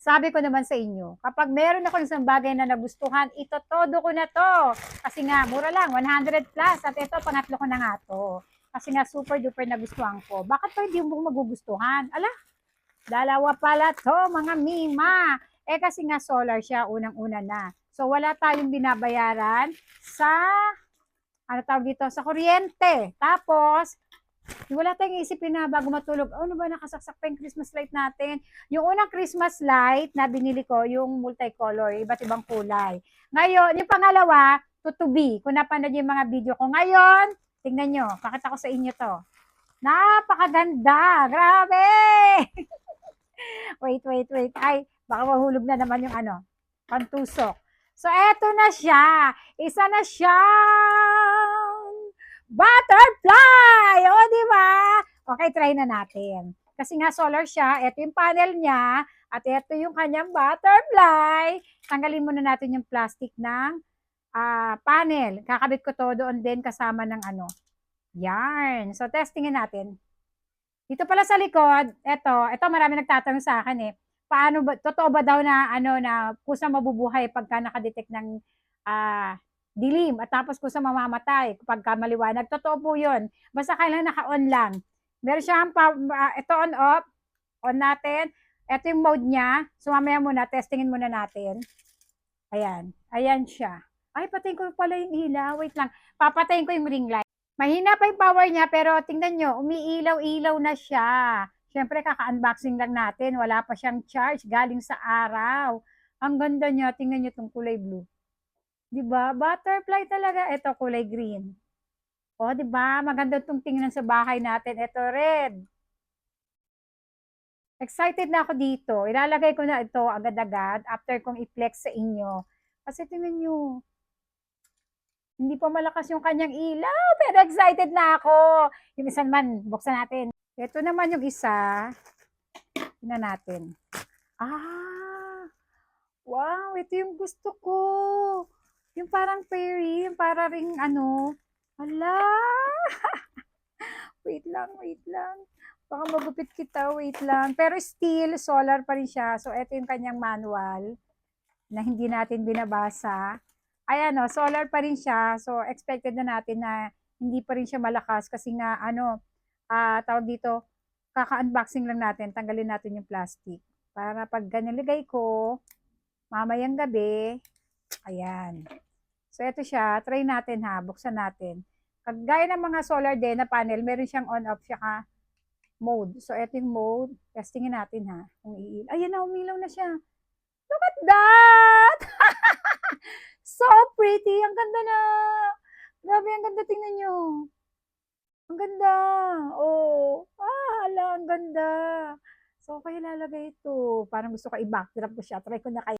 sabi ko naman sa inyo, kapag meron ako ng isang bagay na nagustuhan, ito todo ko na to. Kasi nga, mura lang, 100 plus. At ito, pangatlo ko na nga to. Kasi nga, super duper nagustuhan ko. Bakit pa hindi mo magugustuhan? Ala, dalawa pala to, mga mima. Eh, kasi nga solar siya, unang-una na. So, wala tayong binabayaran sa, ano tawag dito, sa kuryente. Tapos, wala tayong isipin na bago matulog, oh, ano ba nakasaksak pa yung Christmas light natin? Yung unang Christmas light na binili ko, yung multicolor, iba't ibang kulay. Ngayon, yung pangalawa, tutubi. Kung napanood yung mga video ko ngayon, tingnan nyo, pakita ko sa inyo to. Napakaganda! Grabe! wait, wait, wait. Ay, baka mahulog na naman yung ano, pantusok. So, eto na siya. Isa na siyang butterfly! O, di ba? Okay, try na natin. Kasi nga solar siya, ito yung panel niya, at ito yung kanyang butterfly. Tanggalin muna natin yung plastic ng ah, panel. Kakabit ko to doon din kasama ng ano, yarn. So, testingin natin. Dito pala sa likod, ito, ito marami nagtatanong sa akin eh, paano ba, totoo ba daw na, ano, na kusa mabubuhay pagka nakadetect ng ah, dilim at tapos kusa mamamatay pagka maliwanag. Totoo po yun. Basta kailangan naka-on lang. Meron siyang, pa, ah, ito on off, on natin. Ito yung mode niya. So, mamaya muna, testingin muna natin. Ayan. Ayan siya. Ay, patayin ko pala yung ilaw. Wait lang. Papatayin ko yung ring light. Mahina pa yung power niya, pero tingnan nyo, umiilaw-ilaw na siya. Siyempre, kaka-unboxing lang natin. Wala pa siyang charge galing sa araw. Ang ganda niya. Tingnan nyo itong kulay blue. 'Di ba? Butterfly talaga. Ito, kulay green. O, 'di ba? Maganda itong tingnan sa bahay natin. Ito, red. Excited na ako dito. Ilalagay ko na ito agad-agad after kong i-flex sa inyo. Kasi tingnan nyo, hindi pa malakas yung kanyang ilaw, pero excited na ako. Yung isa naman, buksan natin. Ito naman yung isa. Tingnan natin. Ah! Wow, ito yung gusto ko. Yung parang fairy, yung parang ring ano. Hala! wait lang, wait lang. Baka magupit kita, wait lang. Pero still, solar pa rin siya. So, ito yung kanyang manual na hindi natin binabasa. Ayan o, solar pa rin siya. So, expected na natin na hindi pa rin siya malakas kasi nga, ano, ah tawag dito, kaka-unboxing lang natin, tanggalin natin yung plastic. Para pag ganilagay ko, mamayang gabi, ayan. So, ito siya. Try natin ha. Buksan natin. Kagaya ng mga solar din na panel, meron siyang on-off siya ka mode. So, ito yung mode. Testingin natin ha. Kung iil. Ayan na, umilaw na siya. Look at that! so pretty. Ang ganda na. Grabe, ang ganda. Tingnan nyo. Ang ganda. Oh. Ah, hala, ang ganda. So, kaya lalagay ito. Parang gusto ko i-backdrop ko siya. Try ko na kaya.